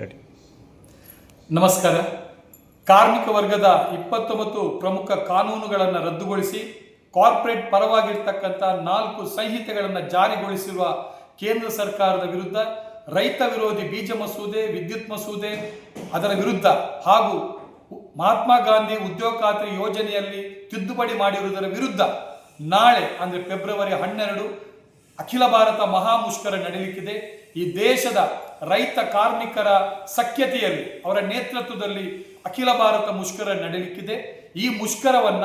Ready ನಮಸ್ಕಾರ. ಕಾರ್ಮಿಕ ವರ್ಗದ ಇಪ್ಪತ್ತೊಂಬತ್ತು ಪ್ರಮುಖ ಕಾನೂನುಗಳನ್ನು ರದ್ದುಗೊಳಿಸಿ ಕಾರ್ಪೊರೇಟ್ ಪರವಾಗಿರ್ತಕ್ಕಂಥ ನಾಲ್ಕು ಸಂಹಿತೆಗಳನ್ನು ಜಾರಿಗೊಳಿಸಿರುವ ಕೇಂದ್ರ ಸರ್ಕಾರದ ವಿರುದ್ಧ ರೈತ ವಿರೋಧಿ ಬೀಜ ಮಸೂದೆ, ವಿದ್ಯುತ್ ಮಸೂದೆ ಅದರ ವಿರುದ್ಧ ಹಾಗೂ ಮಹಾತ್ಮ ಗಾಂಧಿ ಉದ್ಯೋಗ ಖಾತ್ರಿ ಯೋಜನೆಯಲ್ಲಿ ತಿದ್ದುಪಡಿ ಮಾಡಿರುವುದರ ವಿರುದ್ಧ ನಾಳೆ ಅಂದರೆ ಫೆಬ್ರವರಿ ಹನ್ನೆರಡು ಅಖಿಲ ಭಾರತ ಮಹಾ ಮುಷ್ಕರ ನಡೀಲಿಕ್ಕಿದೆ. ಈ ದೇಶದ ರೈತ ಕಾರ್ಮಿಕರ ಸಖ್ಯತೆಯಲ್ಲಿ, ಅವರ ನೇತೃತ್ವದಲ್ಲಿ ಅಖಿಲ ಭಾರತ ಮುಷ್ಕರ ನಡೀಲಿಕ್ಕಿದೆ. ಈ ಮುಷ್ಕರವನ್ನ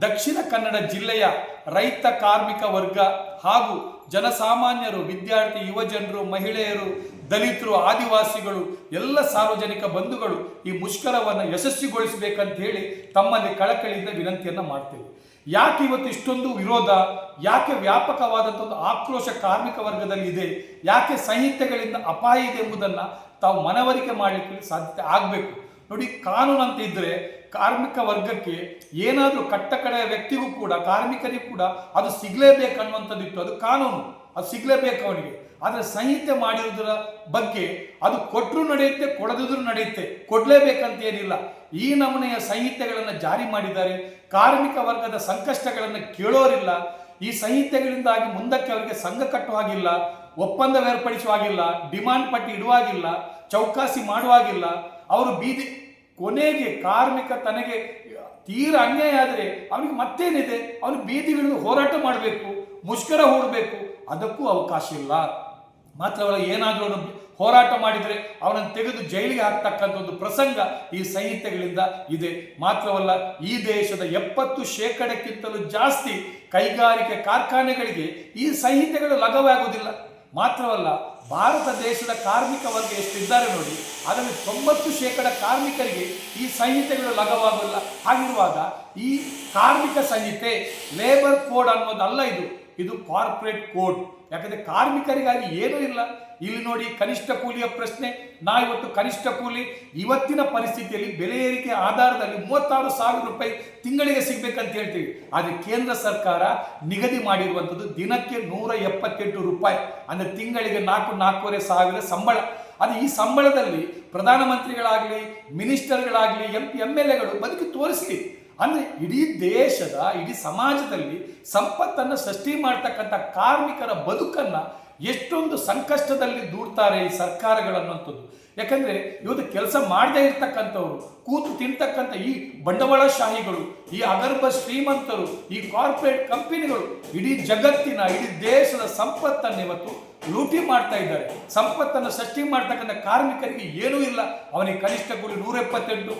ದಕ್ಷಿಣ ಕನ್ನಡ ಜಿಲ್ಲೆಯ ರೈತ ಕಾರ್ಮಿಕ ವರ್ಗ ಹಾಗೂ ಜನಸಾಮಾನ್ಯರು, ವಿದ್ಯಾರ್ಥಿ, ಯುವಜನರು, ಮಹಿಳೆಯರು, ದಲಿತರು, ಆದಿವಾಸಿಗಳು, ಎಲ್ಲ ಸಾರ್ವಜನಿಕ ಬಂಧುಗಳು ಈ ಮುಷ್ಕರವನ್ನು ಯಶಸ್ವಿಗೊಳಿಸಬೇಕಂತ ಹೇಳಿ ತಮ್ಮಲ್ಲಿ ಕಳಕಳಿಯಿಂದ ವಿನಂತಿಯನ್ನು ಮಾಡ್ತೇವೆ. ಯಾಕೆ ಇವತ್ತು ಇಷ್ಟೊಂದು ವಿರೋಧ? ಯಾಕೆ ವ್ಯಾಪಕವಾದಂಥ ಒಂದು ಆಕ್ರೋಶ ಕಾರ್ಮಿಕ ವರ್ಗದಲ್ಲಿ ಇದೆ? ಯಾಕೆ ಸಂಹಿತೆಗಳಿಂದ ಅಪಾಯ ಇದೆ ಎಂಬುದನ್ನು ತಾವು ಮನವರಿಕೆ ಮಾಡಲಿಕ್ಕೆ ಸಾಧ್ಯತೆ ಆಗಬೇಕು. ನೋಡಿ, ಕಾನೂನು ಅಂತ ಇದ್ದರೆ ಕಾರ್ಮಿಕ ವರ್ಗಕ್ಕೆ ಏನಾದರೂ ಕಟ್ಟಕಡೆಯ ವ್ಯಕ್ತಿಗೂ ಕೂಡ, ಕಾರ್ಮಿಕರಿಗೂ ಕೂಡ ಅದು ಸಿಗಲೇಬೇಕು ಅನ್ನುವಂಥದ್ದಿತ್ತು. ಅದು ಕಾನೂನು. ಅದು ಸಿಗಲೇಬೇಕು ಅವನಿಗೆ. ಆದರೆ ಸಂಹಿತೆ ಮಾಡಿರೋದ್ರ ಬಗ್ಗೆ ಅದು ಕೊಟ್ಟರು ನಡೆಯುತ್ತೆ, ಕೊಡದಿದ್ರು ನಡೆಯುತ್ತೆ. ಕೊಡಲೇಬೇಕಂತ ಏನಿಲ್ಲ. ಈ ನಮೂನೆಯ ಸಂಹಿತೆಗಳನ್ನು ಜಾರಿ ಮಾಡಿದ್ದಾರೆ. ಕಾರ್ಮಿಕ ವರ್ಗದ ಸಂಕಷ್ಟಗಳನ್ನು ಕೇಳೋರಿಲ್ಲ. ಈ ಸಂಹಿತೆಗಳಿಂದಾಗಿ ಮುಂದಕ್ಕೆ ಅವರಿಗೆ ಸಂಘ ಕಟ್ಟುವಾಗಿಲ್ಲ ಒಪ್ಪಂದ ಏರ್ಪಡಿಸುವ ಹಾಗಿಲ್ಲ, ಡಿಮಾಂಡ್ ಪಟ್ಟಿ ಇಡುವಾಗಿಲ್ಲ ಚೌಕಾಸಿ ಮಾಡುವಾಗಿಲ್ಲ ಅವರು ಬೀದಿ ಕೊನೆಗೆ ಕಾರ್ಮಿಕ ತನಗೆ ತೀರ ಅನ್ಯಾಯ ಆದರೆ ಅವನಿಗೆ ಮತ್ತೇನಿದೆ? ಅವನು ಬೀದಿಗಿಳಿದು ಹೋರಾಟ ಮಾಡಬೇಕು, ಮುಷ್ಕರ ಹೂಡಬೇಕು. ಅದಕ್ಕೂ ಅವಕಾಶ ಇಲ್ಲ. ಮಾತ್ರವಲ್ಲ ಏನಾದರೂ ಅವನು ಹೋರಾಟ ಮಾಡಿದರೆ ಅವನನ್ನು ತೆಗೆದು ಜೈಲಿಗೆ ಹಾಕ್ತಕ್ಕಂಥ ಒಂದು ಪ್ರಸಂಗ ಈ ಸಂಹಿತೆಗಳಿಂದ ಇದೆ. ಮಾತ್ರವಲ್ಲ, ಈ ದೇಶದ ಎಪ್ಪತ್ತು ಶೇಕಡಕ್ಕಿಂತಲೂ ಜಾಸ್ತಿ ಕೈಗಾರಿಕೆ ಕಾರ್ಖಾನೆಗಳಿಗೆ ಈ ಸಂಹಿತೆಗಳು ಲಘವಾಗುವುದಿಲ್ಲ ಮಾತ್ರವಲ್ಲ, ಭಾರತ ದೇಶದ ಕಾರ್ಮಿಕ ವರ್ಗ ಎಷ್ಟಿದ್ದಾರೆ ನೋಡಿ, ಅದರಲ್ಲಿ ತೊಂಬತ್ತು ಶೇಕಡ ಕಾರ್ಮಿಕರಿಗೆ ಈ ಸಂಹಿತೆಗಳು ಲಘವಾಗಲ್ಲ ಹಾಗಿರುವಾಗ ಈ ಕಾರ್ಮಿಕ ಸಂಹಿತೆ ಲೇಬರ್ ಕೋಡ್ ಅನ್ನೋದಲ್ಲ ಇದು. ಇದು ಕಾರ್ಪೊರೇಟ್ ಕೋಡ್ ಯಾಕಂದ್ರೆ ಕಾರ್ಮಿಕರಿಗಾಗಿ ಏನೂ ಇಲ್ಲ. ಇಲ್ಲಿ ನೋಡಿ ಕನಿಷ್ಠ ಕೂಲಿಯ ಪ್ರಶ್ನೆ. ನಾ ಇವತ್ತು ಕನಿಷ್ಠ ಕೂಲಿ. ಇವತ್ತಿನ ಪರಿಸ್ಥಿತಿಯಲ್ಲಿ ಬೆಲೆ ಏರಿಕೆ ಆಧಾರದಲ್ಲಿ ಮೂವತ್ತಾರು ಸಾವಿರ ರೂಪಾಯಿ ತಿಂಗಳಿಗೆ ಸಿಗ್ಬೇಕಂತ ಹೇಳ್ತೀವಿ. ಆದರೆ ಕೇಂದ್ರ ಸರ್ಕಾರ ನಿಗದಿ ಮಾಡಿರುವಂಥದ್ದು ದಿನಕ್ಕೆ ನೂರ ಎಪ್ಪತ್ತೆಂಟು ರೂಪಾಯಿ. ಅಂದರೆ ತಿಂಗಳಿಗೆ ನಾಲ್ಕು, ನಾಲ್ಕೂವರೆ ಸಾವಿರ ಸಂಬಳ. ಅದು ಈ ಸಂಬಳದಲ್ಲಿ ಪ್ರಧಾನಮಂತ್ರಿಗಳಾಗಲಿ, ಮಿನಿಸ್ಟರ್ಗಳಾಗಲಿ, ಎಂ ಪಿ ಎಂ ಎಲ್ ಎಗಳು ಬದುಕಿ ತೋರಿಸಲಿ. ಅಂದರೆ ಇಡೀ ದೇಶದ, ಇಡೀ ಸಮಾಜದಲ್ಲಿ ಸಂಪತ್ತನ್ನು ಸೃಷ್ಟಿ ಮಾಡ್ತಕ್ಕಂಥ ಕಾರ್ಮಿಕರ ಬದುಕನ್ನು ಎಷ್ಟೊಂದು ಸಂಕಷ್ಟದಲ್ಲಿ ದೂಡ್ತಾರೆ ಈ ಸರ್ಕಾರಗಳನ್ನುವಂಥದ್ದು ಯಾಕಂದರೆ ಇವತ್ತು ಕೆಲಸ ಮಾಡದೇ ಇರ್ತಕ್ಕಂಥವ್ರು, ಕೂತು ತಿಂತಕ್ಕಂಥ ಈ ಬಂಡವಾಳಶಾಹಿಗಳು, ಈ ಅಗರ್ಭ ಶ್ರೀಮಂತರು, ಈ ಕಾರ್ಪೊರೇಟ್ ಕಂಪನಿಗಳು ಇಡೀ ಜಗತ್ತಿನ, ಇಡೀ ದೇಶದ ಸಂಪತ್ತನ್ನು ಇವತ್ತು ಲೂಟಿ ಮಾಡ್ತಾ ಇದ್ದಾರೆ. ಸಂಪತ್ತನ್ನು ಸೃಷ್ಟಿ ಮಾಡ್ತಕ್ಕಂಥ ಕಾರ್ಮಿಕರಿಗೆ ಏನೂ ಇಲ್ಲ. ಅವನಿಗೆ ಕನಿಷ್ಠ ಕೂಲಿ ನೂರ ಎಪ್ಪತ್ತೆಂಟು.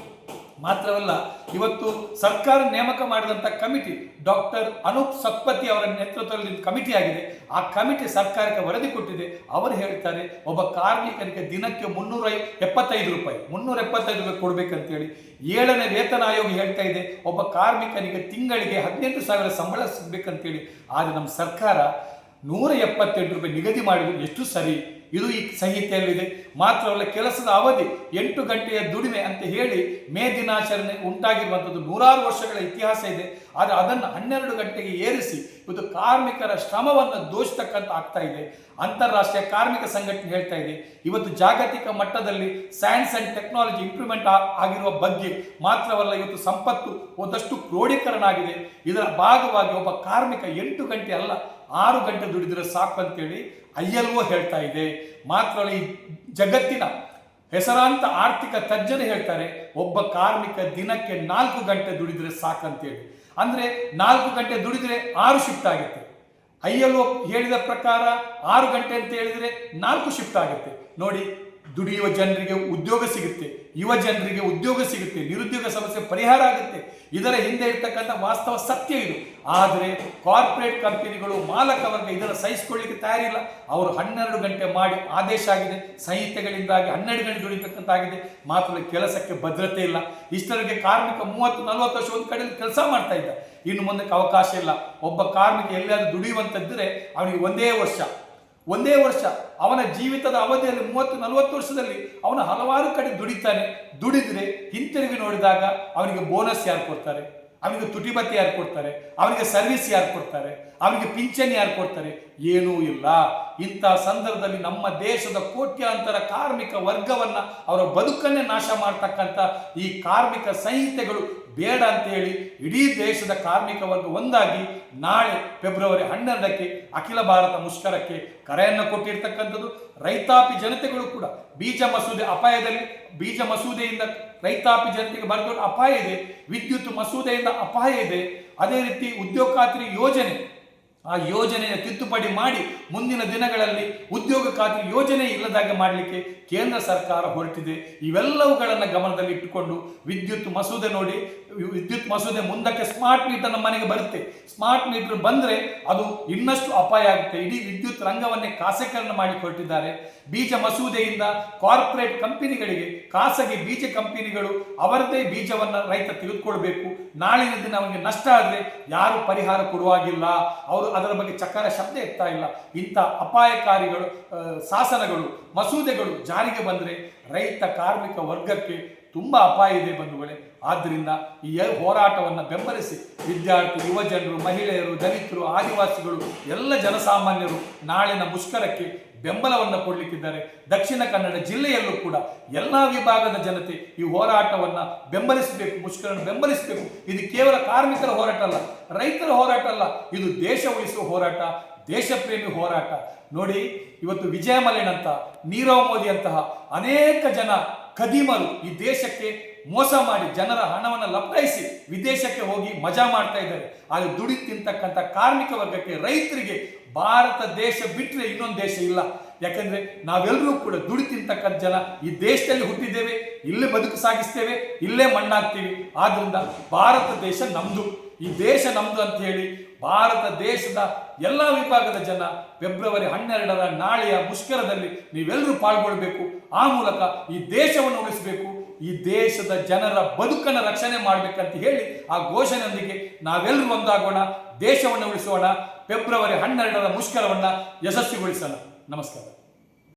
ಮಾತ್ರವಲ್ಲ, ಇವತ್ತು ಸರ್ಕಾರ ನೇಮಕ ಮಾಡಿದಂಥ ಕಮಿಟಿ ಡಾಕ್ಟರ್ ಅನೂಪ್ ಸತ್ಪತಿ ಅವರ ನೇತೃತ್ವದಲ್ಲಿ ಕಮಿಟಿ ಆಗಿದೆ. ಆ ಕಮಿಟಿ ಸರ್ಕಾರಕ್ಕೆ ವರದಿ ಕೊಟ್ಟಿದೆ. ಅವರು ಹೇಳ್ತಾರೆ, ಒಬ್ಬ ಕಾರ್ಮಿಕನಿಗೆ ದಿನಕ್ಕೆ ಮುನ್ನೂರ ಎಪ್ಪತ್ತೈದು ರೂಪಾಯಿ ಮುನ್ನೂರ ಎಪ್ಪತ್ತೈದು ರೂಪಾಯಿ ಕೊಡಬೇಕಂತೇಳಿ ಏಳನೇ ವೇತನ ಆಯೋಗ ಹೇಳ್ತಾ ಇದೆ. ಒಬ್ಬ ಕಾರ್ಮಿಕನಿಗೆ ತಿಂಗಳಿಗೆ ಹದಿನೆಂಟು ಸಾವಿರ ಸಂಬಳ ಸಿಗಬೇಕಂತೇಳಿ. ಆದರೆ ನಮ್ಮ ಸರ್ಕಾರ ನೂರ ಎಪ್ಪತ್ತೆಂಟು ರೂಪಾಯಿ ನಿಗದಿ ಮಾಡಿದ್ರು. ಎಷ್ಟು ಸರಿ? ಇದು ಈ ಸಂಹಿತೆಯಲ್ಲಿದೆ. ಮಾತ್ರವಲ್ಲ ಕೆಲಸದ ಅವಧಿ ಎಂಟು ಗಂಟೆಯ ದುಡಿಮೆ ಅಂತ ಹೇಳಿ ಮೇ ದಿನಾಚರಣೆ ಉಂಟಾಗಿರುವಂಥದ್ದು ನೂರಾರು ವರ್ಷಗಳ ಇತಿಹಾಸ ಇದೆ. ಆದರೆ ಅದನ್ನು ಹನ್ನೆರಡು ಗಂಟೆಗೆ ಏರಿಸಿ ಇದು ಕಾರ್ಮಿಕರ ಶ್ರಮವನ್ನು ದೋಷತಕ್ಕಂಥ ಆಗ್ತಾ ಇದೆ. ಅಂತಾರಾಷ್ಟ್ರೀಯ ಕಾರ್ಮಿಕ ಸಂಘಟನೆ ಹೇಳ್ತಾ ಇದೆ. ಇವತ್ತು ಜಾಗತಿಕ ಮಟ್ಟದಲ್ಲಿ ಸೈನ್ಸ್ ಅಂಡ್ ಟೆಕ್ನಾಲಜಿ ಇಂಪ್ರೂವ್ಮೆಂಟ್ ಆಗಿರುವ ಬಗ್ಗೆ ಮಾತ್ರವಲ್ಲ ಇವತ್ತು ಸಂಪತ್ತು ಒಂದಷ್ಟು ಕ್ರೋಢೀಕರಣ ಆಗಿದೆ. ಇದರ ಭಾಗವಾಗಿ ಒಬ್ಬ ಕಾರ್ಮಿಕ ಎಂಟು ಗಂಟೆ ಅಲ್ಲ, ಆರು ಗಂಟೆ ದುಡಿದ್ರೆ ಸಾಕು ಅಂತೇಳಿ ಐ ಹೇಳ್ತಾ ಇದೆ. ಮಾತ್ರವಲ್ಲ ಈ ಜಗತ್ತಿನ ಹೆಸರಾಂತ ಆರ್ಥಿಕ ತಜ್ಞರು ಹೇಳ್ತಾರೆ, ಒಬ್ಬ ಕಾರ್ಮಿಕ ದಿನಕ್ಕೆ ನಾಲ್ಕು ಗಂಟೆ ದುಡಿದ್ರೆ ಸಾಕಂತೇಳಿ. ಅಂದ್ರೆ ನಾಲ್ಕು ಗಂಟೆ ದುಡಿದ್ರೆ ಆರು ಶಿಫ್ಟ್ ಆಗುತ್ತೆ. ಐ ಹೇಳಿದ ಪ್ರಕಾರ ಆರು ಗಂಟೆ ಅಂತ ಹೇಳಿದ್ರೆ ನಾಲ್ಕು ಶಿಫ್ಟ್ ಆಗುತ್ತೆ. ನೋಡಿ ದುಡಿಯುವ ಜನರಿಗೆ ಉದ್ಯೋಗ ಸಿಗುತ್ತೆ, ಯುವ ಜನರಿಗೆ ಉದ್ಯೋಗ ಸಿಗುತ್ತೆ, ನಿರುದ್ಯೋಗ ಸಮಸ್ಯೆ ಪರಿಹಾರ ಆಗುತ್ತೆ. ಇದರ ಹಿಂದೆ ಇರ್ತಕ್ಕಂಥ ವಾಸ್ತವ ಸತ್ಯ ಇದು. ಆದರೆ ಕಾರ್ಪೊರೇಟ್ ಕಂಪನಿಗಳು ಮಾಲಕ ವರ್ಗ ಇದನ್ನು ಸಹಿಸಿಕೊಳ್ಳಿಕ್ಕೆ ತಯಾರಿಲ್ಲ. ಅವರು ಹನ್ನೆರಡು ಗಂಟೆ ಮಾಡಿ ಆದೇಶ ಆಗಿದೆ, ಸಂಹಿತೆಗಳಿಂದಾಗಿ ಹನ್ನೆರಡು ಗಂಟೆ ದುಡಿತಕ್ಕಂತಾಗಿದೆ ಮಾತ್ರ ಕೆಲಸಕ್ಕೆ ಭದ್ರತೆ ಇಲ್ಲ. ಇಷ್ಟರಿಗೆ ಕಾರ್ಮಿಕ ಮೂವತ್ತು, ನಲವತ್ತು ವರ್ಷ ಒಂದು ಕಡೆಯಲ್ಲಿ ಕೆಲಸ ಮಾಡ್ತಾ ಇದ್ದ. ಇನ್ನು ಮುಂದಕ್ಕೆ ಅವಕಾಶ ಇಲ್ಲ. ಒಬ್ಬ ಕಾರ್ಮಿಕ ಎಲ್ಲಿಯಾದ್ರೂ ದುಡಿಯುವಂಥದ್ದರೆ ಅವನಿಗೆ ಒಂದೇ ವರ್ಷ. ಒಂದೇ ವರ್ಷ ಅವನ ಜೀವಿತದ ಅವಧಿಯಲ್ಲಿ ಮೂವತ್ತು, ನಲವತ್ತು ವರ್ಷದಲ್ಲಿ ಅವನು ಹಲವಾರು ಕಡೆ ದುಡಿತಾನೆ. ದುಡಿದ್ರೆ ಹಿಂತಿರುಗಿ ನೋಡಿದಾಗ ಅವನಿಗೆ ಬೋನಸ್ ಯಾರು ಕೊಡ್ತಾರೆ? ಅವನಿಗೆ ತುಟಿಬತ್ತಿ ಯಾರು ಕೊಡ್ತಾರೆ? ಅವನಿಗೆ ಸರ್ವಿಸ್ ಯಾರು ಕೊಡ್ತಾರೆ? ಅವನಿಗೆ ಪಿಂಚಣಿ ಯಾರು ಕೊಡ್ತಾರೆ? ಏನೂ ಇಲ್ಲ. ಇಂಥ ಸಂದರ್ಭದಲ್ಲಿ ನಮ್ಮ ದೇಶದ ಕೋಟ್ಯಾಂತರ ಕಾರ್ಮಿಕ ವರ್ಗವನ್ನು ಅವರ ಬದುಕನ್ನೇ ನಾಶ ಮಾಡ್ತಕ್ಕಂಥ ಈ ಕಾರ್ಮಿಕ ಸಂಹಿತೆಗಳು ಬೇಡ ಅಂತ ಹೇಳಿ ಇಡೀ ದೇಶದ ಕಾರ್ಮಿಕ ವರ್ಗ ಒಂದಾಗಿ ನಾಳೆ ಫೆಬ್ರವರಿ ಹನ್ನೆರಡಕ್ಕೆ ಅಖಿಲ ಭಾರತ ಮುಷ್ಕರಕ್ಕೆ ಕರೆಯನ್ನು ಕೊಟ್ಟಿರ್ತಕ್ಕಂಥದ್ದು. ರೈತಾಪಿ ಜನತೆಗಳು ಕೂಡ ಬೀಜ ಮಸೂದೆ ಅಪಾಯದಲ್ಲಿ ಬೀಜ ಮಸೂದೆಯಿಂದ ರೈತಾಪಿ ಜನತೆಗೆ ಬರೆದ ಅಪಾಯ ಇದೆ ವಿದ್ಯುತ್ ಮಸೂದೆಯಿಂದ ಅಪಾಯ ಇದೆ. ಅದೇ ರೀತಿ ಉದ್ಯೋಗ ಖಾತ್ರಿ ಯೋಜನೆ ಆ ಯೋಜನೆಯ ತಿದ್ದುಪಡಿ ಮಾಡಿ ಮುಂದಿನ ದಿನಗಳಲ್ಲಿ ಉದ್ಯೋಗ ಖಾತ್ರಿ ಯೋಜನೆ ಇಲ್ಲದಾಗೆ ಮಾಡಲಿಕ್ಕೆ ಕೇಂದ್ರ ಸರ್ಕಾರ ಹೊರಟಿದೆ. ಇವೆಲ್ಲವುಗಳನ್ನು ಗಮನದಲ್ಲಿ ಇಟ್ಟುಕೊಂಡು ವಿದ್ಯುತ್ ಮಸೂದೆ ನೋಡಿ, ವಿದ್ಯುತ್ ಮಸೂದೆ ಮುಂದಕ್ಕೆ ಸ್ಮಾರ್ಟ್ ಮೀಟರ್ ನಮ್ಮ ಮನೆಗೆ ಬರುತ್ತೆ. ಸ್ಮಾರ್ಟ್ ಮೀಟರ್ ಬಂದರೆ ಅದು ಇನ್ನಷ್ಟು ಅಪಾಯ ಆಗುತ್ತೆ. ಇಡೀ ವಿದ್ಯುತ್ ರಂಗವನ್ನೇ ಖಾಸಗೀಕರಣ ಮಾಡಿ ಹೊರಟಿದ್ದಾರೆ. ಬೀಜ ಮಸೂದೆಯಿಂದ ಕಾರ್ಪೊರೇಟ್ ಕಂಪನಿಗಳಿಗೆ ಖಾಸಗಿ ಬೀಜ ಕಂಪನಿಗಳು ಅವರದೇ ಬೀಜವನ್ನು ರೈತ ತೆಗೆದುಕೊಳ್ಬೇಕು. ನಾಳಿನ ದಿನ ಅವನಿಗೆ ನಷ್ಟ ಆದರೆ ಯಾರು ಪರಿಹಾರ ಕೊಡುವಾಗಿಲ್ಲ. ಅವರು ಅದರ ಬಗ್ಗೆ ಚಕಾರ ಶಬ್ದ ಎತ್ತಾ ಇಲ್ಲ. ಇಂಥ ಅಪಾಯಕಾರಿಗಳು ಶಾಸನಗಳು, ಮಸೂದೆಗಳು ಜಾರಿಗೆ ಬಂದರೆ ರೈತ ಕಾರ್ಮಿಕ ವರ್ಗಕ್ಕೆ ತುಂಬ ಅಪಾಯ ಇದೆ ಬಂಧುಗಳೇ. ಆದ್ದರಿಂದ ಈ ಹೋರಾಟವನ್ನು ಬೆಂಬಲಿಸಿ ವಿದ್ಯಾರ್ಥಿ ಯುವ ಜನರು ಮಹಿಳೆಯರು, ದಲಿತರು, ಆದಿವಾಸಿಗಳು, ಎಲ್ಲ ಜನಸಾಮಾನ್ಯರು ನಾಳಿನ ಮುಷ್ಕರಕ್ಕೆ ಬೆಂಬಲವನ್ನು ಕೊಡಲಿಕ್ಕಿದ್ದಾರೆ. ದಕ್ಷಿಣ ಕನ್ನಡ ಜಿಲ್ಲೆಯಲ್ಲೂ ಕೂಡ ಎಲ್ಲ ವಿಭಾಗದ ಜನತೆ ಈ ಹೋರಾಟವನ್ನು ಬೆಂಬಲಿಸಬೇಕು ಮುಷ್ಕರನ್ನು ಬೆಂಬಲಿಸಬೇಕು. ಇದು ಕೇವಲ ಕಾರ್ಮಿಕರ ಹೋರಾಟ ಅಲ್ಲ, ರೈತರ ಹೋರಾಟ ಅಲ್ಲ, ಇದು ದೇಶ ಉಳಿಸುವ ಹೋರಾಟ ದೇಶಪ್ರೇಮಿ ಹೋರಾಟ. ನೋಡಿ, ಇವತ್ತು ವಿಜಯ ಮಲ್ಯನಂತ ನೀರವ್ ಮೋದಿ ಅಂತಹ ಅನೇಕ ಜನ ಖದೀಮರು ಈ ದೇಶಕ್ಕೆ ಮೋಸ ಮಾಡಿ ಜನರ ಹಣವನ್ನು ಲಪಟಾಯಿಸಿ ವಿದೇಶಕ್ಕೆ ಹೋಗಿ ಮಜಾ ಮಾಡ್ತಾ ಇದ್ದಾರೆ. ಆದರೆ ದುಡಿ ತಿಂತಕ್ಕಂಥ ಕಾರ್ಮಿಕ ವರ್ಗಕ್ಕೆ ರೈತರಿಗೆ ಭಾರತ ದೇಶ ಬಿಟ್ಟರೆ ಇನ್ನೊಂದು ದೇಶ ಇಲ್ಲ. ಯಾಕಂದ್ರೆ ನಾವೆಲ್ಲರೂ ಕೂಡ ದುಡಿ ತಿಂತಕ್ಕಂಥ ಜನ ಈ ದೇಶದಲ್ಲಿ ಹುಟ್ಟಿದ್ದೇವೆ, ಇಲ್ಲೇ ಬದುಕು ಸಾಗಿಸ್ತೇವೆ, ಇಲ್ಲೇ ಮಣ್ಣಾಗ್ತೀವಿ. ಆದ್ರಿಂದ ಭಾರತ ದೇಶ ನಮ್ದು. ಈ ದೇಶ ನಮ್ದು ಅಂತ ಹೇಳಿ ಭಾರತ ದೇಶದ ಎಲ್ಲ ವಿಭಾಗದ ಜನ ಫೆಬ್ರವರಿ ಹನ್ನೆರಡರ ನಾಳೆಯ ಮುಷ್ಕರದಲ್ಲಿ ನೀವೆಲ್ಲರೂ ಪಾಲ್ಗೊಳ್ಬೇಕು. ಆ ಮೂಲಕ ಈ ದೇಶವನ್ನು ಉಳಿಸಬೇಕು. ಈ ದೇಶದ ಜನರ ಬದುಕನ್ನು ರಕ್ಷಣೆ ಮಾಡಬೇಕಂತ ಹೇಳಿ ಆ ಘೋಷಣೆಯೊಂದಿಗೆ ನಾವೆಲ್ಲರೂ ಒಂದಾಗೋಣ, ದೇಶವನ್ನು ಉಳಿಸೋಣ, ಫೆಬ್ರವರಿ ಹನ್ನೆರಡರ ಮುಷ್ಕರವನ್ನು ಯಶಸ್ವಿಗೊಳಿಸೋಣ. ನಮಸ್ಕಾರ.